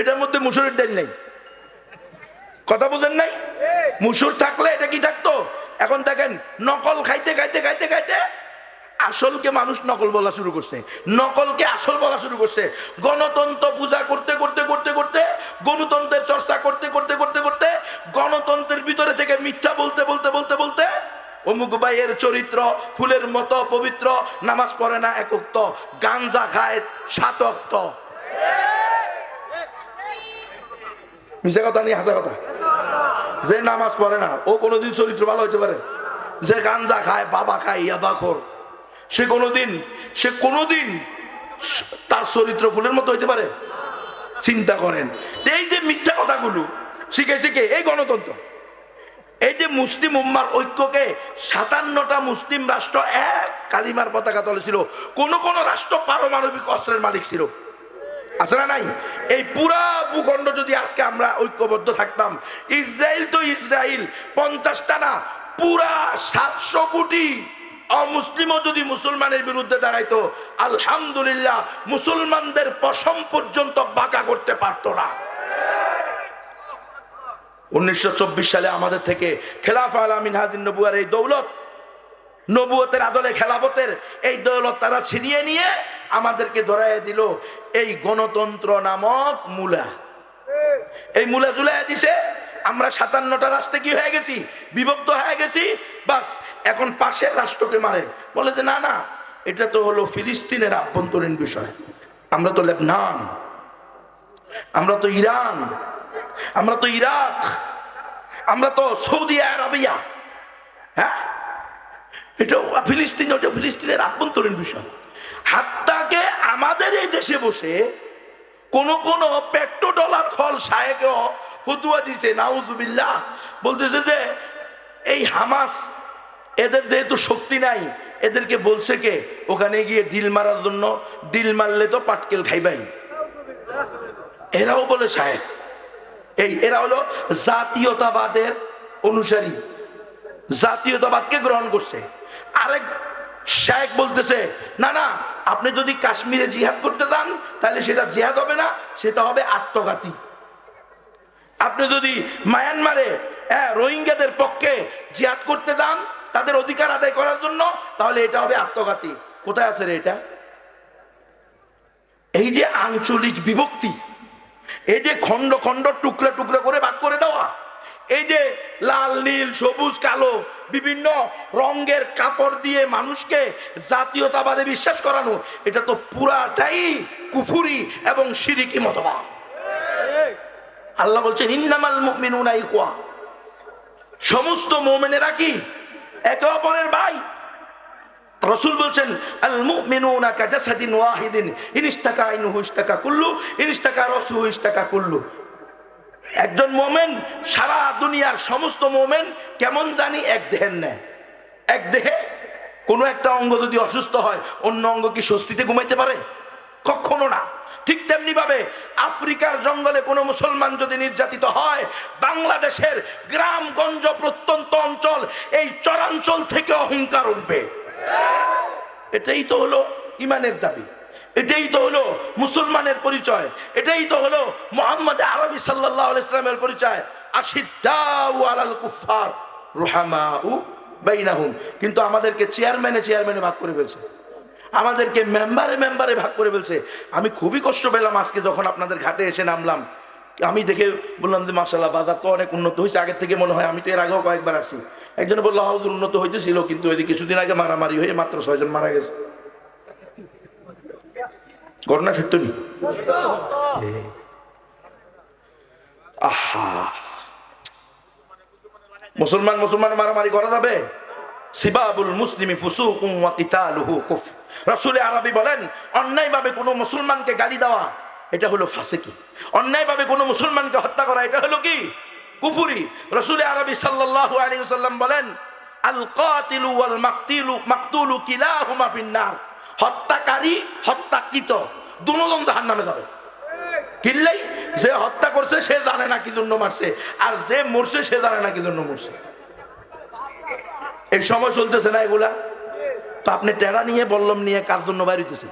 এটার মধ্যে মুসুরের ডাল নেই। কথা বলেন নাই? মুসুর থাকলে এটা কি থাকতো? এখন দেখেন, নকল খাইতে খাইতে খাইতে খাইতে আসলকে মানুষ নকল বলা শুরু করছে। নকলকে আসল বলা শুরু করছে। গণতন্ত্র পূজা করতে করতে করতে করতে, গণতন্ত্রের চর্চা করতে করতে করতে করতে, গণতন্ত্রের ভিতরে থেকে মিথ্যা বলতে বলতে বলতে বলতে অমুক ভাইয়ের চরিত্র, ফুলের মতো পবিত্র, নামাজ পড়ে না একক্ত গাঞ্জা খায় সাতক্ত মিশা কথা নেই হাসা কথা। যে নামাজ পড়ে না, ও কোনোদিন চরিত্র ভালো হইতে পারে। যে গাঞ্জা খায়, বাবা খায় ইয়াবা খোর সে কোনোদিন সে কোনোদিন তার চরিত্র ফুলের মতো হইতে পারে। চিন্তা করেন এই যে মিথ্যা কথাগুলো শিখে শিখে, এই গণতন্ত্র। এই যে মুসলিম উম্মার ঐক্যকে সাতান্নটা মুসলিম রাষ্ট্র এক কালিমার পতাকা তলে ছিল। কোন কোন রাষ্ট্র পারমাণবিক অস্ত্রের মালিক ছিল। আছে না নাই? এই পুরা ভূখণ্ড যদি আজকে আমরা ঐক্যবদ্ধ থাকতাম, ইসরায়েল তো ইসরায়েল, পঞ্চাশটা না, পুরা সাতশো কোটি অমুসলিমও যদি মুসলমানের বিরুদ্ধে দাঁড়াইতো, আলহামদুলিল্লাহ মুসলমানদের পশম পর্যন্ত বাঁকা করতে পারতো না। উনিশশো চব্বিশ সালে আমাদের থেকে খেলাফা আলামিন হাদিন নবুয়ার এই দৌলত নবুয়তের আদলে খেলাফতের এই দৌলত তারা ছিনিয়ে নিয়ে আমাদেরকে ধরাইয়া দিল। এই গণতন্ত্র নামক মূলা। এই মূলা জুলাই দিছে, আমরা সাতান্নটা রাষ্ট্রে কি হয়ে গেছি? বিভক্ত হয়ে গেছি, বাস এখন পাশের রাষ্ট্রকে মারে। বলে যে, না না, এটা তো হলো ফিলিস্তিনের আভ্যন্তরীণ বিষয়। আমরা তো লেবনান, আমরা তো ইরান, আমরা তো ইরাক, আমরা তো সৌদি আরবিয়া। হ্যাঁ? এটা ফিলিস্তিন, ওটা ফিলিস্তিনের আভ্যন্তরীণ বিষয়। হাত্তাকে আমাদের এই দেশে বসে কোন কোন পেট্রো ডলার ফল সাহেকেও ফতুয়া দিছে, নাউজুবিল্লাহ। বলতেছে যে, এই হামাস, এদের যেহেতু শক্তি নাই, এদেরকে বলছে কে? ওখানে গিয়ে ডিল মারার জন্য, ডিল মারলে তো পাটকেল খাইবাই। এরাও বলে সাহেব এই এরা হলো জাতীয়তাবাদের অনুসারী। জাতীয়তাবাদকে গ্রহণ করছে। আরেক শেখ বলতেছে, না না, আপনি যদি কাশ্মীরে জিহাদ করতে যান, তাহলে সেটা জিহাদ হবে না, সেটা হবে আত্মঘাতী। আপনি যদি মায়ানমারে হ্যাঁ রোহিঙ্গাদের পক্ষে জিহাদ করতে যান, তাদের অধিকার আদায় করার জন্য, তাহলে এটা হবে আত্মঘাতী। কোথায় আছে রে এটা? এই যে আঞ্চলিক বিভক্তি, এই যে খণ্ড খণ্ড টুকরা টুকরা করে ভাগ করে দেওয়া এই যে লাল, নীল, সবুজ, কালো বিভিন্ন রঙের কাপড় দিয়ে মানুষকে জাতীয়তাবাদে বিশ্বাস করানো, এটা তো পুরাটাই কুফুরি এবং সিরিকি মতবাদ। আল্লাহ বলছেন, ইন্নামাল মুমিনুনা ইখওয়া সমস্ত মোমেনেরা কি? একে অপরের ভাই। রসুল বলছেন, আল মুমিনুনা কাজাসাদিন ওয়াহিদিন ইনিস্তাকা আইনুহু ইস্তাকা কুল্লু ইনিস্তাকা রসুহু ইস্তাকা কুল্লু। একজন মোমেন সারা দুনিয়ার সমস্ত মোমেন কেমন জানি এক দেহের নেয় এক দেহে কোনো একটা অঙ্গ যদি অসুস্থ হয়, অন্য অঙ্গ কি স্বস্তিতে ঘুমাইতে পারে? কখনো না। ঠিক তেমনি ভাবে আফ্রিকার জঙ্গলে কোনো মুসলমান যদি নির্যাতিত হয়, বাংলাদেশের গ্রামগঞ্জ প্রত্যন্ত অঞ্চল এই চরাঞ্চল থেকে অহংকার উঠবে। এটাই তো হলো ইমানের দাবি। এটাই তো হলো মুসলমানের পরিচয়। এটাই তো হলো মোহাম্মদ আরবি সাল্লাহ ইসলামের পরিচয়। আশিদ্দাউ আলাল কুফার রুহামাউ বাইনাহুম। কিন্তু আমাদেরকে চেয়ারম্যানে চেয়ারম্যানে ভাগ করে ফেলছে। আমাদেরকে মেম্বারে মেম্বারে ভাগ করে ফেলছে। আমি খুবই কষ্ট পেলাম আজকে যখন আপনাদের ঘাটে এসে নামলাম। আমি দেখে বললাম যে মাসাল্লাহ বাজার তো অনেক উন্নত হয়েছে আগের থেকে মনে হয় আমি তো এর আগেও কয়েকবার আসছি। একজন বলল হাউজ উন্নত হইতেছিল, কিন্তু ওই কিছুদিন আগে মারামারি হয়ে মাত্র ছয়জন মারা গেছে। ঘটনা সত্য নি? আহা। মুসলমান মুসলমান মারামারি করা যাবে? সিবাবুল মুসলিমি ফুসুকুম ওয়া কিতালুহু কুফর রাসূল আরবি বলেন অন্যায়ভাবে কোনো মুসলমানকে গালি দেওয়া এটা হলো ফাসিকি। অন্যায়ভাবে কোনো মুসলমানকে হত্যা করা এটা হলো কি? কুফুরি। রাসূল আরবি সাল্লাল্লাহু আলাইহি ওয়াসাল্লাম বলেন আল কাতিলু ওয়াল মাকতিলু মাকতুলু কিলাহুমা ফিন্নার হত্যাকারী হত্যাকৃত। দুজন জাহান্নামে যাবে। কিনলেই যে হত্যা করছে, সে জানে না কি জন্য মারছে। আর যে মরছে, সে জানে না কি জন্য মরছে। এই সময় চলতেছে না এগুলা। তো আপনি টেরা নিয়ে, বললম নিয়ে কার জন্য বাইরিতেছে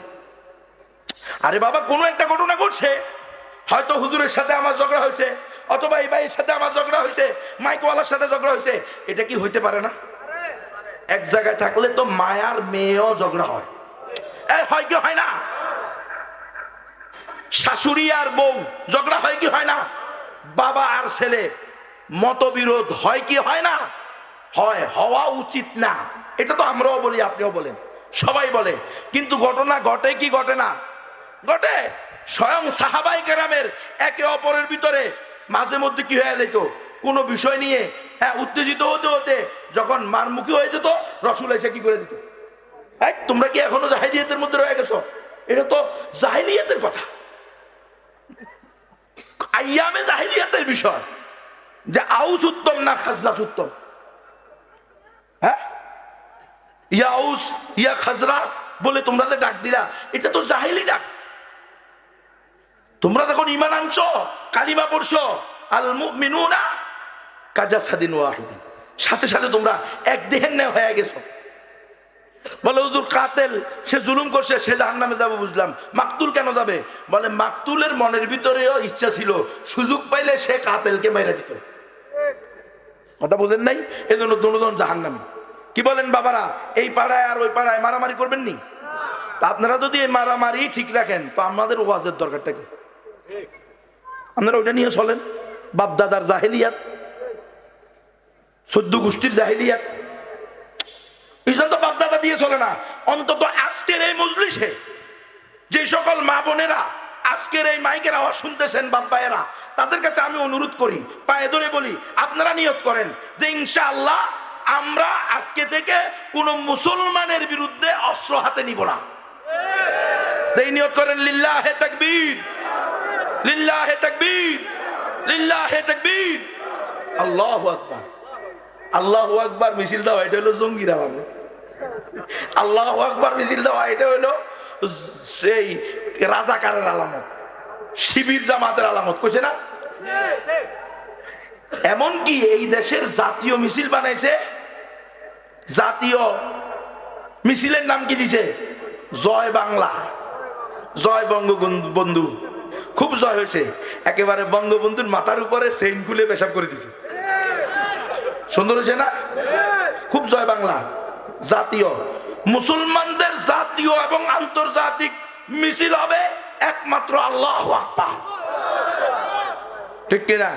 আরে বাবা, কোনো একটা ঘটনা ঘটছে। হয়তো হুজুরের সাথে আমার ঝগড়া হয়েছে, অথবা এই ভাইয়ের সাথে আমার ঝগড়া হয়েছে, মাইকওয়ালার সাথে ঝগড়া হয়েছে। এটা কি হইতে পারে না? এক জায়গায় থাকলে তো মায়ার মেয়েও ঝগড়া হয়। হয় কি হয় না? শাশুড়ি আর বউ, ঝগড়া হয় কি হয় না? বাবা আর ছেলে, মতবিরোধ হয় কি হয় না? হয়, হওয়া উচিত না। এটা তো আমরাও বলি, আপনিও বলেন। সবাই বলে, কিন্তু ঘটনা ঘটে কি ঘটে না? ঘটে। স্বয়ং সাহাবাই কেরামের একে অপরের ভিতরে মাঝে মধ্যে কি হয়ে যেত? কোনো বিষয় নিয়ে হ্যাঁ উত্তেজিত হতে হতে, যখন মারমুখী হয়ে যেত, রসুল এসে কি করে দিত? এই, তোমরা কি এখনও জাহিলিয়াতের মধ্যে রয়ে গেছো? এটা তো জাহিলিয়াতের কথা। আইয়ামে জাহিলিয়াতের বিষয়। যে আউস উত্তম না খাজরাস উত্তম? হ্যাঁ? ইয়া আউস ইয়া খাজরাস বলে তোমরা যে ডাক দিলা এটা তো জাহিলি ডাক। তোমরা তখন ইমান আনছো কালিমা পড়ছো আল মুমিনুনা কাজা সাদিন ওয়াহিদিন। সাথে সাথে তোমরা এক দেহের ন্যায় হয়ে গেছো। বলে, হুজুর, কাতেল, সে জুলুম করছে, সে জাহান নামে যাবে বুঝলাম। মাকতুল কেন যাবে? বলে, মাকতুলের মনের ভিতরেও ইচ্ছা ছিল, সুযোগ পাইলে সে কাতেলকে মাইরা দিত। কথা বোঝেন নাই? এই জন্য দুজন জাহান নামে কি বলেন বাবারা, এই পাড়ায় আর ওই পাড়ায় মারামারি করবেন নি? তা আপনারা যদি এই মারামারি ঠিক রাখেন, তো আমাদের ওয়াজের দরকারটা কি? আপনারা ওইটা নিয়ে চলেন। বাপদাদার জাহেলিয়াত, সদ্য গোষ্ঠীর জাহেলিয়াত। ইসলাম তো বাপদাদা দিয়ে চলে না। অন্তত আজকের এই মজলিসে যে সকল মা বোনেরা আজকের এই মাইকের আওয়াজ শুনতেছেন বাপ্পায়েরা তাদের কাছে আমি অনুরোধ করি, পায়ে ধরে বলি, আপনারা নিয়ত করেন যে ইনশাআল্লাহ আমরা আজকে থেকে কোন মুসলমানের বিরুদ্ধে অস্ত্র হাতে নিব না। এই নিয়ত করেন, লিল্লাহে তাকবীর লিল্লাহে তাকবীর লিল্লাহে তাকবীর। আল্লাহু আকবার। আল্লাহু আকবার মিছিল দেওয়া এটা হলো জঙ্গিরা মানে আল্লাহু আকবার মিছিল দেওয়া এটা হলো সেই রাজাকারের আলামত, শিবির জামাতের আলামত, কইছে না? এমনকি এই দেশের জাতীয় মিছিল বানাইছে, জাতীয় মিছিলের নাম কি দিছে? জয় বাংলা। জয় বঙ্গবন্ধু, খুব জয় হয়েছে। একেবারে বঙ্গবন্ধুর মাথার উপরে সেইন খুলে পেশাব করে দিছে। সুন্দর হয়েছে না? খুব জয় বাংলা। জাতীয়। মুসলমানদের জাতীয় এবং আন্তর্জাতিক মিছিল হবে একমাত্র আল্লাহ ঠিক কিনা?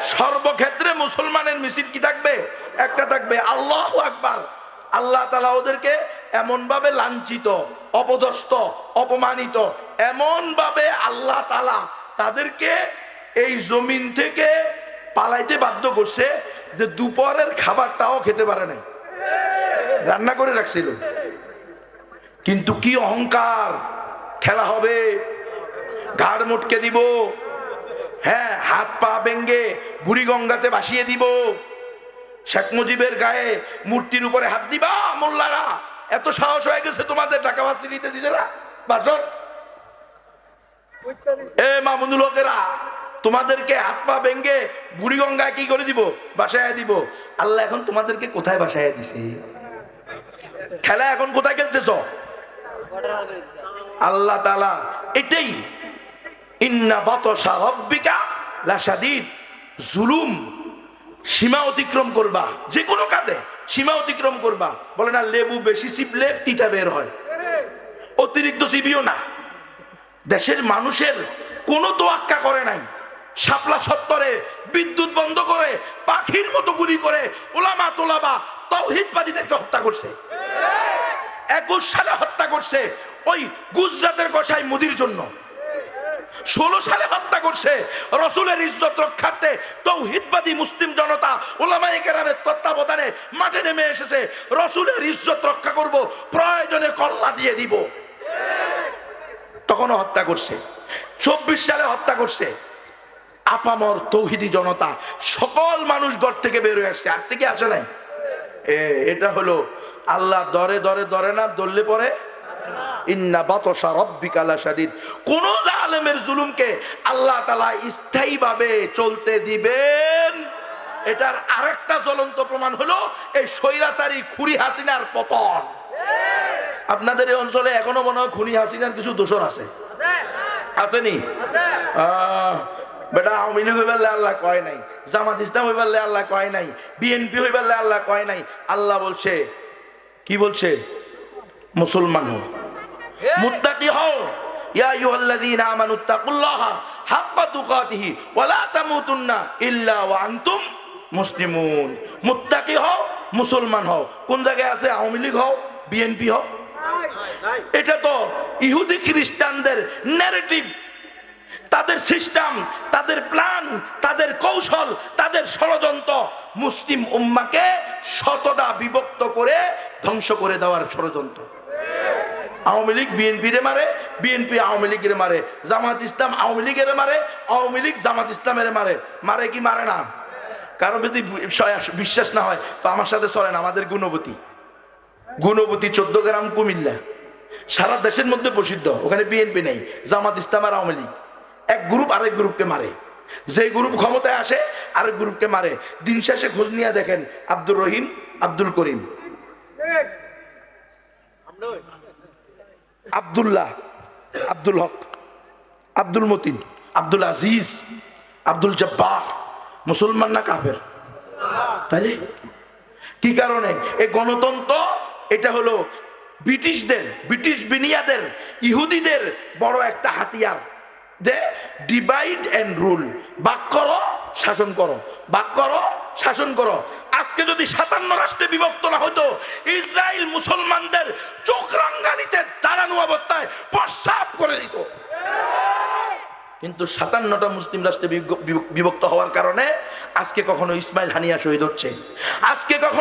সর্বক্ষেত্রে মুসলমানের মিছিল কি থাকবে? একটা থাকবে আল্লাহ আকবার। আল্লাহ তালা ওদেরকে এমন ভাবে লাঞ্ছিত, অপদস্থ, অপমানিত এমন ভাবে আল্লাহ তালা তাদেরকে এই জমিন থেকে পালাইতে বাধ্য করছে যে দুপুরের খাবারটাও খেতে পারে নাই। রান্না করে রাখছিল। কিন্তু কি অহংকার। খেলা হবে। ঘাড় মুটকে দিব। হ্যাঁ হাত পা ভেঙ্গে বুড়ি গঙ্গাতে ভাসিয়ে দিব। শেখ মুজিবের গায়ে মূর্তির উপরে হাত দিবা, মোল্লারা। এত সাহস হয়ে গেছে তোমাদের টাকা ভাসি নিতে দিছে না? বাসন এ মামুনুল লোকেরা তোমাদেরকে হাত পা ভেঙ্গে বুড়ি গঙ্গায় কি করে দিব? বাসায় দিব। আল্লাহ এখন তোমাদেরকে কোথায় বাসায় দিছে? খেলা এখন কোথায় খেলতেছ? আল্লাহ তালা এটাই। ইন্না বাতসা রব্বিকা লাসাদিদ জুলুম সীমা অতিক্রম করবা। যে কোনো কাজে সীমা অতিক্রম করবা। বলে না, লেবু বেশি চিপলে তিতা বের হয়। অতিরিক্ত চিবিও না। দেশের মানুষের কোনো তোয়াক্কা করে নাই। শাপলা সত্তরে বিদ্যুৎ বন্ধ করে, পাখির মতো গুলি করে ওলামা তোলাবা তৌহিদবাদীদেরকে হত্যা করছে। একুশ সালে হত্যা করছে ওই গুজরাটের কষাই মুদির জন্য। ষোলো সালে হত্যা করছে রসুলের ইজ্জত রক্ষার্থে তৌহিদবাদী মুসলিম জনতা ওলামাই কেরামের তত্ত্বাবধানে মাঠে নেমে এসেছে। রসুলের ইজ্জত রক্ষা করব, প্রয়োজনে কল্লা দিয়ে দিব। তখনও হত্যা করছে। চব্বিশ সালে হত্যা করছে। আপামর তৌহিদি জনতা সকল মানুষ ঘর থেকে বেরোয় আসছে আর থেকে আসে নাই। এ, এটা হলো আল্লাহ দরে দরে দরে না দললে পরে? ইন্না বাতসা রব্বিকা লাশাদীদ কোন জালেমের জুলুমকে আল্লাহ তাআলা স্থায়ীভাবে চলতে দিবেন। এটার আরেকটা জ্বলন্ত প্রমাণ হলো এই স্বৈরাচারী খুরি হাসিনার পতন। আপনাদের এই অঞ্চলে এখনও মনে হয় খুনি হাসিনার কিছু দোষর আছে? আসেনি? বেটা আওয়ামী লীগ হইবারলে আল্লাহ কয় নাই জামাত ইসলাম হইবারলে আল্লাহ কয় নাই বিএনপি হইবারলে আল্লাহ কয় নাই আল্লাহ বলছে কি বলছে? মুসলমান হও। মুত্তাকি হও। ইয়া আইয়ুহাল্লাযীনা আমানু তাকুল্লাহা হাক্কা তুকাতিহি ওয়া লা তামুতুন্না ইল্লা ওয়া আনতুম মুসলিমুন। মুত্তাকি হও মুসলমান হও। কোন জায়গায় আছে? আওয়ামী লীগ হও বিএনপি হও? এটা তো ইহুদি খ্রিস্টানদের ন্যারেটিভ তাদের সিস্টেম, তাদের প্ল্যান, তাদের কৌশল, তাদের ষড়যন্ত্র মুসলিম উম্মাকে শতটা বিভক্ত করে ধ্বংস করে দেওয়ার ষড়যন্ত্র। আওয়ামী লীগ বিএনপি রে মারে, বিএনপি আওয়ামী লীগের মারে, জামাত ইসলাম আওয়ামী লীগের মারে, আওয়ামী লীগ জামাত ইসলামের মারে। মারে কি, মারে না? কারণ যদি বিশ্বাস না হয়, তো আমার সাথে চলেন, আমাদের গুণবতী। গুণবতী চোদ্দ গ্রাম কুমিল্লা। সারা দেশের মধ্যে প্রসিদ্ধ, ওখানে বিএনপি নেই, জামাত ইসলাম আর আওয়ামী লীগ। এক গ্রুপ আরেক গ্রুপকে মারে। যে গ্রুপ ক্ষমতায় আসে, আরেক গ্রুপকে মারে। দিন শেষে খোঁজ নিয়ে দেখেন আব্দুর রহিম, আব্দুল করিম। আব্দুল্লাহ, আব্দুল হক, আব্দুল মতিন, আব্দুল আজিজ, আব্দুল জব্বার। মুসলমান না কাফের? তাইলে কি কারণে? এই গণতন্ত্র, এটা হলো ব্রিটিশদের, ব্রিটিশ বিনিয়াদের, ইহুদিদের বড় একটা হাতিয়ার। দে ডিভাইড এন্ড রুল বাক করো, শাসন করো। বাক করো, শাসন করো। আজকে যদি সাতান্ন রাষ্ট্রে বিভক্ত না হতো ইসরায়েল মুসলমানদের চোখ রাঙ্গানিতে দাঁড়ানো অবস্থায় প্রস্রাব করে দিত। কিন্তু সাতান্নটা মুসলিম রাষ্ট্রে বিভ- বিভক্ত হওয়ার কারণে আজকে কখনো ইসমাইল হানিয়া শহীদ হচ্ছে। আজকে কখনো